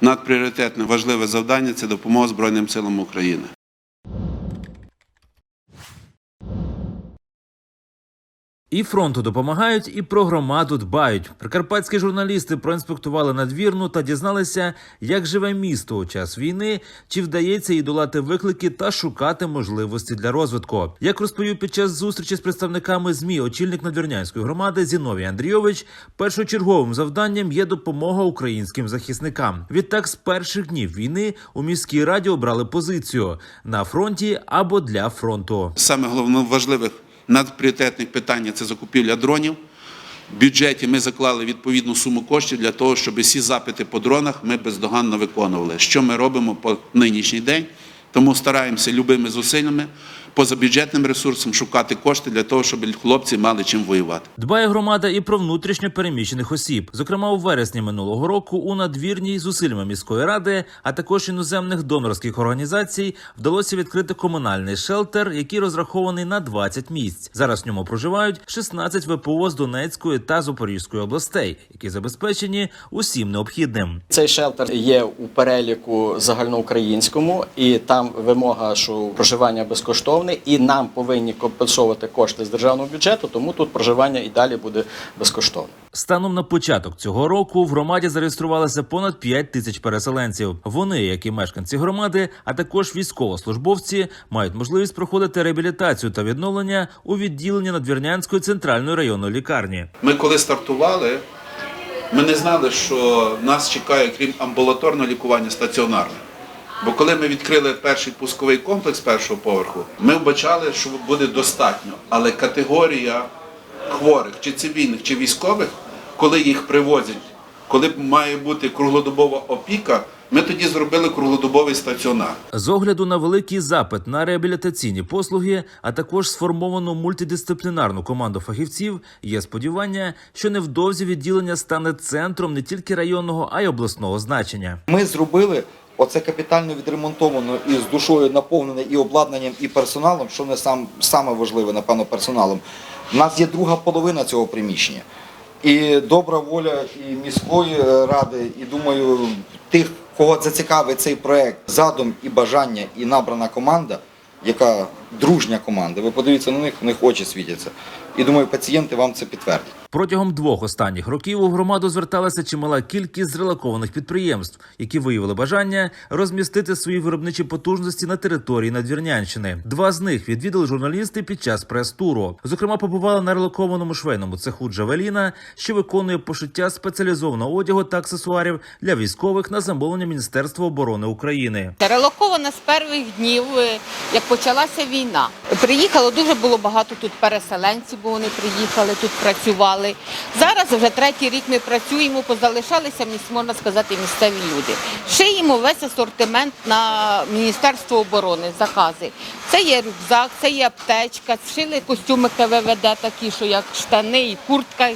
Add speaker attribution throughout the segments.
Speaker 1: Надпріоритетне важливе завдання це допомога Збройним силам України.
Speaker 2: І фронту допомагають, і про громаду дбають. Прикарпатські журналісти проінспектували надвірну та дізналися, як живе місто у час війни, чи вдається їй долати виклики та шукати можливості для розвитку. Як розповів під час зустрічі з представниками змі очільник надвірнянської громади Зіновій Андрійович, першочерговим завданням є допомога українським захисникам. Відтак, з перших днів війни у міській раді обрали позицію на фронті або для фронту.
Speaker 1: Саме головне важливих надпріоритетних питання це закупівля дронів. В бюджеті ми заклали відповідну суму коштів для того, щоб всі запити по дронах ми бездоганно виконували. Що ми робимо по нинішній день? Тому стараємося любими зусиллями поза бюджетним ресурсом шукати кошти для того, щоб хлопці мали чим воювати.
Speaker 2: Дбає громада і про внутрішньо переміщених осіб. Зокрема, у вересні минулого року у надвірній зусиллями міської ради, а також іноземних донорських організацій, вдалося відкрити комунальний шелтер, який розрахований на 20 місць. Зараз в ньому проживають 16 ВПО з Донецької та Запорізької областей, які забезпечені усім необхідним.
Speaker 3: Цей шелтер є у переліку загальноукраїнському, і там вимога, що проживання безкоштовне, і нам повинні компенсувати кошти з державного бюджету, тому тут проживання і далі буде безкоштовне.
Speaker 2: Станом на початок цього року в громаді зареєструвалося понад 5 тисяч переселенців. Вони, як і мешканці громади, а також військовослужбовці, мають можливість проходити реабілітацію та відновлення у відділенні Надвірнянської центральної районної лікарні.
Speaker 1: Ми коли стартували, ми не знали, що нас чекає, крім амбулаторного лікування, стаціонарне. Бо коли ми відкрили перший пусковий комплекс першого поверху, ми вбачали, що буде достатньо. Але категорія хворих, чи цивільних, чи військових, коли їх привозять, коли має бути круглодобова опіка, ми тоді зробили круглодобовий стаціонар.
Speaker 2: З огляду на великий запит на реабілітаційні послуги, а також сформовану мультидисциплінарну команду фахівців, є сподівання, що невдовзі відділення стане центром не тільки районного, а й обласного значення.
Speaker 4: Ми зробили оце капітально відремонтовано і з душою наповнене і обладнанням, і персоналом, що не сам саме важливе, напевно, персоналом. У нас є друга половина цього приміщення. І добра воля і міської е, ради, і думаю, тих, кого зацікавить цей проект, задум і бажання, і набрана команда, яка дружня команда. Ви подивіться на них, у них очі світяться. І думаю, пацієнти вам це підтвердять.
Speaker 2: Протягом двох останніх років у громаду зверталася чимала кількість зрелокованих підприємств, які виявили бажання розмістити свої виробничі потужності на території Надвірнянщини. Два з них відвідали журналісти під час прес-туру. Зокрема, побували на релокованому швейному цеху Джавеліна, що виконує пошиття спеціалізованого одягу та аксесуарів для військових на замовлення Міністерства оборони України.
Speaker 5: Релокована з перших днів, е, як почалася війна. Приїхало дуже було багато тут переселенців, бо вони приїхали, тут працювали. Зараз вже третій рік ми працюємо, позалишалися, можна сказати, місцеві люди. Шиємо весь асортимент на Міністерство оборони, закази. Це є рюкзак, це є аптечка, шили костюми КВВД такі, що як штани і куртка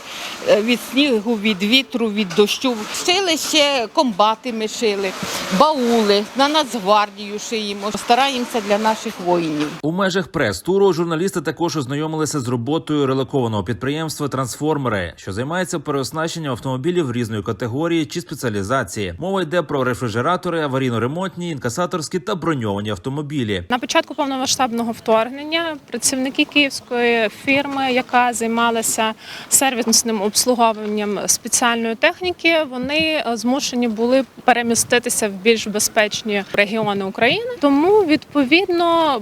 Speaker 5: е, від снігу, від вітру, від дощу. Шили ще комбати ми шили, баули, на Нацгвардію шиємо. Стараємося для наших воїнів.
Speaker 2: Межах прес-туру журналісти також ознайомилися з роботою релокованого підприємства Трансформери, що займається переоснащенням автомобілів різної категорії чи спеціалізації. Мова йде про рефрижератори, аварійно-ремонтні, інкасаторські та броньовані автомобілі.
Speaker 6: На початку повномасштабного вторгнення працівники київської фірми, яка займалася сервісним обслуговуванням спеціальної техніки, вони е, змушені були переміститися в більш безпечні регіони України. Тому відповідно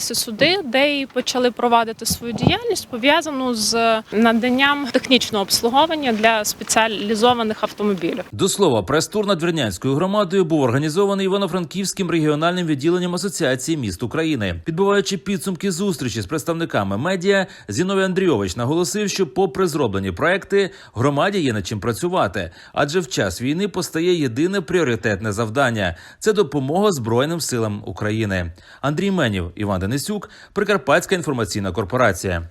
Speaker 6: перемістилися сюди, де і почали провадити свою діяльність пов'язану з наданням технічного обслуговування для спеціалізованих автомобілів.
Speaker 2: До слова, прес-тур над Вернянською громадою був організований Івано-Франківським регіональним відділенням Асоціації міст України. Підбиваючи підсумки зустрічі з представниками медіа, Зіновій Андрійович наголосив, що, попри зроблені проекти, громаді є над чим працювати, адже в час війни постає єдине пріоритетне завдання це допомога Збройним силам України. Андрій Менів, Іван Денисюк, Прикарпатська інформаційна корпорація.